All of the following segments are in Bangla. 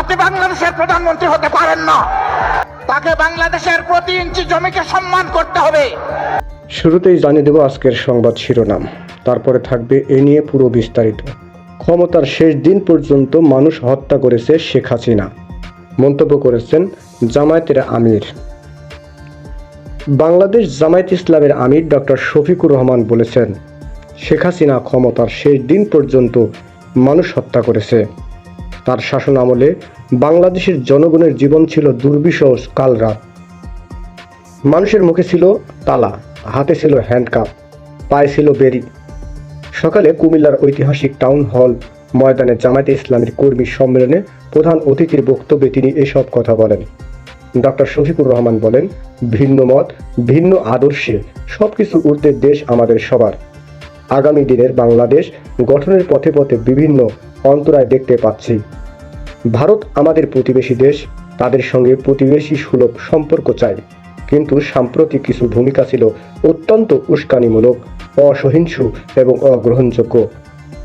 আপনি বাংলাদেশের প্রধানমন্ত্রী হতে পারেন না। তাকে বাংলাদেশের প্রতি ইঞ্চি জমিকে সম্মান করতে হবে। শুরুতেই জানিয়ে দেব আজকের সংবাদ শিরোনাম। তারপরে থাকবে এ নিয়ে পুরো বিস্তারিত। ক্ষমতার শেষ দিন পর্যন্ত মানুষ হত্যা করেছে শেখ হাসিনা। মন্তব্য করেছেন জামায়াতের আমির। বাংলাদেশ জামায়াত ইসলামের আমির ডক্টর শফিকুর রহমান বলেছেন, শেখ হাসিনা ক্ষমতার শেষ দিন পর্যন্ত মানুষ হত্যা করেছে। তার শাসন আমলে বাংলাদেশের জনগণের জীবন ছিল দুর্বিষহ কালরাত মানুষের মুখে ছিল তালা, হাতে ছিল হ্যান্ডকাপ পায়ে ছিল বেরি সকালে কুমিল্লার ঐতিহাসিক টাউন হল ময়দানে জামায়াতে ইসলামের কর্মী সম্মেলনে প্রধান অতিথির বক্তব্যে তিনি এসব কথা বলেন। ডক্টর শফিকুর রহমান বলেন, ভিন্ন মত, ভিন্ন আদর্শে সবকিছু ঊর্ধ্বে দেশ আমাদের সবার। আগামী দিনের বাংলাদেশ গঠনের পথে পথে বিভিন্ন অন্তরায় দেখতে পাচ্ছি। ভারত আমাদের প্রতিবেশী দেশ, তাদের সঙ্গে প্রতিবেশী সুলভ সম্পর্ক চাই। কিন্তু সাম্প্রতিক কিছু ভূমিকা ছিল অত্যন্ত উস্কানিমূলক, অসহিংস এবং অগ্রহণযোগ্য।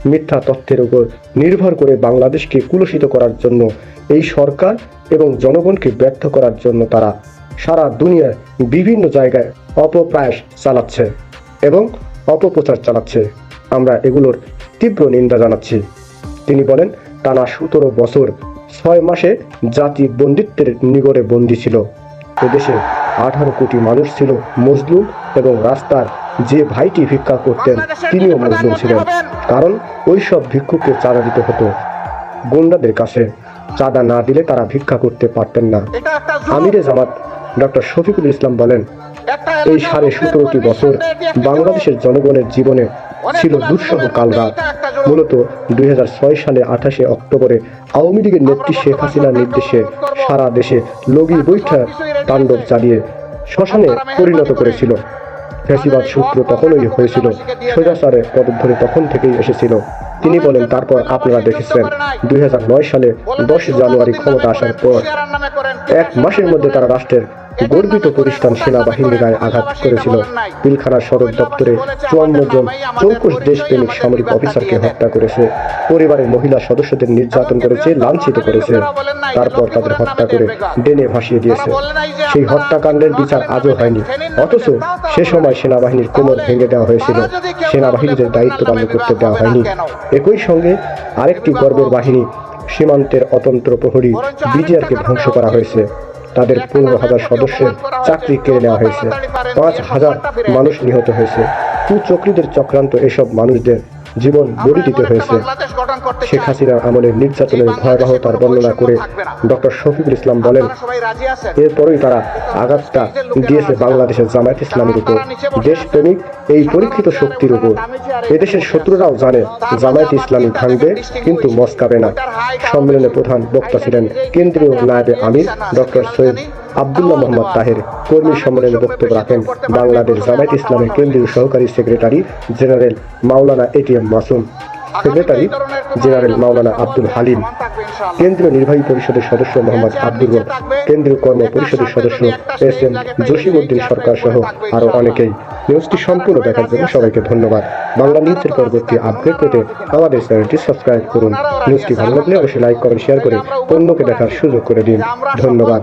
মিথ্যা তথ্যের উপর নির্ভর করে বাংলাদেশকে কুলসিত করার জন্য এই সরকার এবং জনগণকে ব্যর্থ করার জন্য তারা সারা দুনিয়ার বিভিন্ন জায়গায় অপপ্রয়াস চালাচ্ছে এবং অপপ্রচার চালাচ্ছে। আমরা এগুলোর তীব্র নিন্দা জানাচ্ছি। তিনি বলেন টানা সতেরো বছর ছয় মাসে জাতি বন্দিত্বের নিগড়ে বন্দি ছিল। এদেশে আঠারো কোটি মানুষ ছিল মজলুম এবং রাস্তার যে ভাইটি ভিক্ষা করতেন তিনিও মজলুম ছিলেন। কারণ ওই সব ভিক্ষুককে চাঁদা দিতে হতো। গুন্ডাদের কাছে চাঁদা না দিলে তারা ভিক্ষা করতে পারতেন না। আমিরে জামাত ডক্টর শফিকুল ইসলাম বলেন এই সাড়ে সতেরোটি বছর বাংলাদেশের জনগণের জীবনে ছিল দুঃসহ কালরাত মূলত দুই সালে আঠাশে অক্টোবরে আওয়ামী লীগের নেত্রী শেখ হাসিনার নির্দেশে সারা দেশে লগি বৈঠা তাণ্ডব চালিয়ে শ্মশানে পরিণত করেছিল। ফ্যাসিবাদ সূত্র তখনই হয়েছিল। সোজাচারের পদধরে তখন থেকেই এসেছিল। তিনি বলেন তারপর আপনারা দেখেছেন দুই হাজার নয় সালে দশ জানুয়ারি ক্ষমতা আসার পর এক মাসের মধ্যে তারা রাষ্ট্রের গর্বিত প্রতিষ্ঠান সেনাবাহিনীর গায়ে আঘাত করেছিল। পিলখানা সদর দপ্তরে চুয়ান্ন জন চৌকুশ দেশপ্রেমিক সামরিক অফিসারকে হত্যা করেছে। পরিবারের মহিলা সদস্যদের নির্যাতন করেছে, লাঞ্ছিত করেছে। তারপর তাদের হত্যা করে ডেনে ভাসিয়ে দিয়েছে। সেই হত্যাকাণ্ডের বিচার আজও হয়নি। অথচ সে সময় সেনাবাহিনীর কোমর ভেঙে দেওয়া হয়েছিল। সেনাবাহিনীদের দায়িত্ব পালন করতে দেওয়া হয়নি। একই সঙ্গে আরেকটি গর্বের বাহিনী সীমান্তের অতন্ত্র প্রহরী বিজিআরকে ধ্বংস করা হয়েছে। তাদের পনেরো হাজার সদস্যের চাকরি কেড়ে নেওয়া হয়েছে। পাঁচ হাজার মানুষ নিহত হয়েছে। কুচক্রীদের চক্রান্ত এসব মানুষদের জীবন বলি দিতে হয়েছে। শেখ হাসিনার আমলের নির্যাতনের ভয়াবহতার বর্ণনা করে ডক্টর শফিকুল ইসলাম বলেন এরপরই তারা আঘাতটা দিয়েছে বাংলাদেশের জামায়াত ইসলামের উপর। দেশপ্রেমিক এই পরীক্ষিত শক্তির উপর। এদেশের শত্রুরাও জানে জামায়াত ইসলামী ভাঙবে কিন্তু মস্কাবে না। সম্মেলনে প্রধান বক্তা ছিলেন কেন্দ্রীয় নায়েবে আমির ডক্টর সৈয়দ আবদুল্লাহ মোহাম্মদ তাহের কর্মী সম্মেলনে বক্তব্য রাখেন বাংলাদেশ জামায়াত ইসলামের কেন্দ্রীয় সহকারী secretary general Maulana ATM Masum. Secretary general Maulana Abdul Halim. কেন্দ্রীয় নির্বাহী পরিষদের সদস্য মোহাম্মদ আব্দুল রব। কেন্দ্রীয় কর্ম পরিষদের সদস্য এস এম জসিমউদ্দিন সরকার সহ আরও অনেকেই। নিউজটি সম্পূর্ণ দেখার জন্য সবাইকে ধন্যবাদ। বাংলা নিউজের পরবর্তী আপডেট পেতে আমাদের চ্যানেলটি সাবস্ক্রাইব করুন। নিউজটি ভালো লাগলে অবশ্যই লাইক করেন শেয়ার করে অন্যকে দেখার সুযোগ করে দিন। ধন্যবাদ।